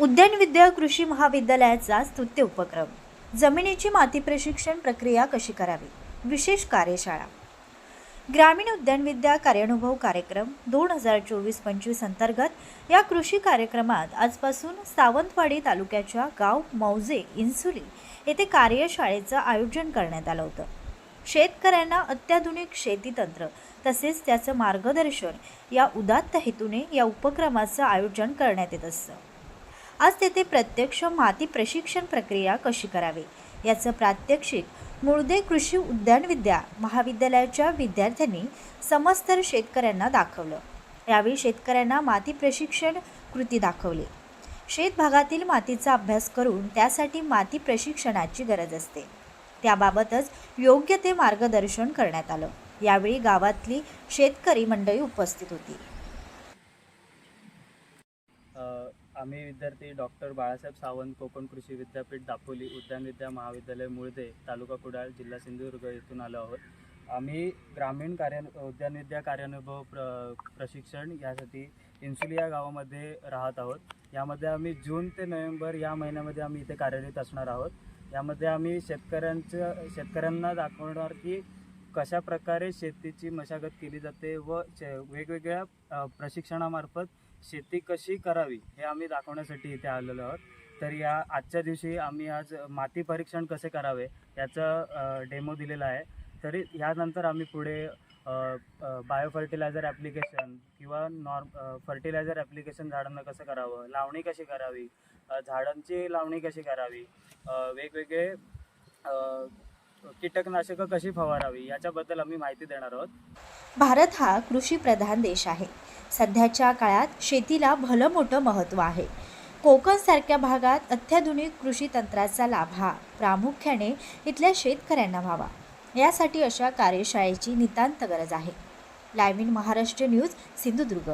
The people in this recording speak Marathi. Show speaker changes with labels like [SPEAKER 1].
[SPEAKER 1] उद्यानविद्या कृषी महाविद्यालयाचा स्तुत्य उपक्रम. जमिनीची माती प्रशिक्षण प्रक्रिया कशी करावी? विशेष कार्यशाळा. ग्रामीण उद्यानविद्या कार्यानुभव कार्यक्रम दोन हजार चोवीस पंचवीस अंतर्गत या कृषी कार्यक्रमात आजपासून सावंतवाडी तालुक्याच्या गाव मौजे इन्सुली येथे कार्यशाळेचं आयोजन करण्यात आलं होतं. शेतकऱ्यांना अत्याधुनिक शेती तंत्र तसेच त्याचं मार्गदर्शन या उदात्त हेतूने या उपक्रमाचं आयोजन करण्यात येत असतं. आज तेथे प्रत्यक्ष माती प्रशिक्षण प्रक्रिया कशी करावी? याचं प्रात्यक्षिक मुळदे कृषी उद्यानविद्या महाविद्यालयाच्या विद्यार्थ्यांनी समस्तर शेतकऱ्यांना दाखवलं. यावेळी शेतकऱ्यांना माती प्रशिक्षण कृती दाखवली. शेत भागातील मातीचा अभ्यास करून त्यासाठी माती प्रशिक्षणाची गरज असते. त्याबाबतच योग्य ते मार्गदर्शन करण्यात आलं. यावेळी गावातली शेतकरी मंडळी उपस्थित होती.
[SPEAKER 2] आम्ही विद्यार्थी डॉक्टर बाळासाहेब सावंत कोकण कृषी विद्यापीठ दापोली उद्यानविद्या महाविद्यालय मुळदे तालुका कुडाळ जिल्हा सिंधुदुर्ग येथून आलो आहोत. आम्ही ग्रामीण कार्य उद्यानविद्या कार्यानुभव प्र प्रशिक्षण यासाठी इन्सुली या गावामध्ये राहत आहोत. यामध्ये आम्ही जून ते नोव्हेंबर या महिन्यामध्ये आम्ही इथे कार्यरत असणार आहोत. यामध्ये आम्ही शेतकऱ्यांचं शेतकऱ्यांना दाखवणार की कशा प्रकारे शेतीची मशागत केली जाते व शे- वेगवेगळ्या प्रशिक्षणामार्फत शेती कशी करावी हे आम्ही दाखवण्यासाठी इथे आलेलो आहोत. तर या आजच्या दिवशी आम्ही आज माती परीक्षण कसे करावे याचं डेमो दिलेला आहे. तरी ह्यानंतर आम्ही पुढे बायोफर्टिलायझर ॲप्लिकेशन किंवा नॉर्म फर्टिलायझर ॲप्लिकेशन झाडांना कसं करावं लावणी कशी करावी झाडांची लावणी कशी करावी वेगवेगळे कीटकनाशकं कशी फवारावी याच्याबद्दल आम्ही माहिती देणार आहोत.
[SPEAKER 1] भारत हा कृषीप्रधान देश आहे. सध्याच्या काळात शेतीला भलं मोठं महत्त्व आहे. कोकणसारख्या भागात अत्याधुनिक कृषी तंत्राचा लाभ हा प्रामुख्याने इथल्या शेतकऱ्यांना व्हावा. यासाठी अशा कार्यशाळेची नितांत गरज आहे. Live in Maharashtra news Sindhudurg.